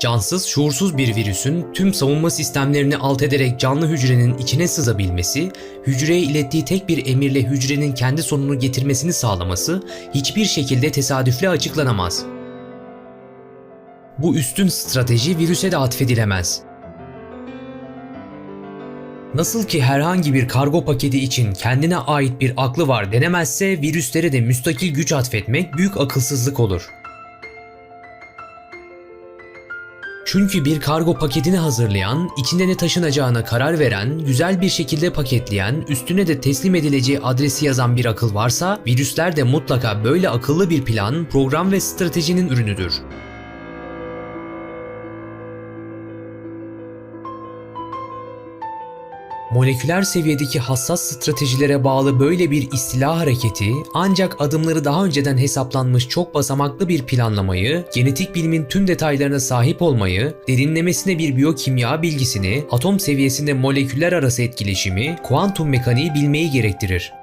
Cansız, şuursuz bir virüsün tüm savunma sistemlerini alt ederek canlı hücrenin içine sızabilmesi, hücreye ilettiği tek bir emirle hücrenin kendi sonunu getirmesini sağlaması hiçbir şekilde tesadüfle açıklanamaz. Bu üstün strateji virüse de atfedilemez. Nasıl ki herhangi bir kargo paketi için kendine ait bir aklı var denemezse virüslere de müstakil güç atfetmek büyük akılsızlık olur. Çünkü bir kargo paketini hazırlayan, içinde ne taşınacağına karar veren, güzel bir şekilde paketleyen, üstüne de teslim edileceği adresi yazan bir akıl varsa, virüsler de mutlaka böyle akıllı bir plan, program ve stratejinin ürünüdür. Moleküler seviyedeki hassas stratejilere bağlı böyle bir istila hareketi ancak adımları daha önceden hesaplanmış çok basamaklı bir planlamayı, genetik bilimin tüm detaylarına sahip olmayı, derinlemesine bir biyokimya bilgisini, atom seviyesinde moleküller arası etkileşimi, kuantum mekaniği bilmeyi gerektirir.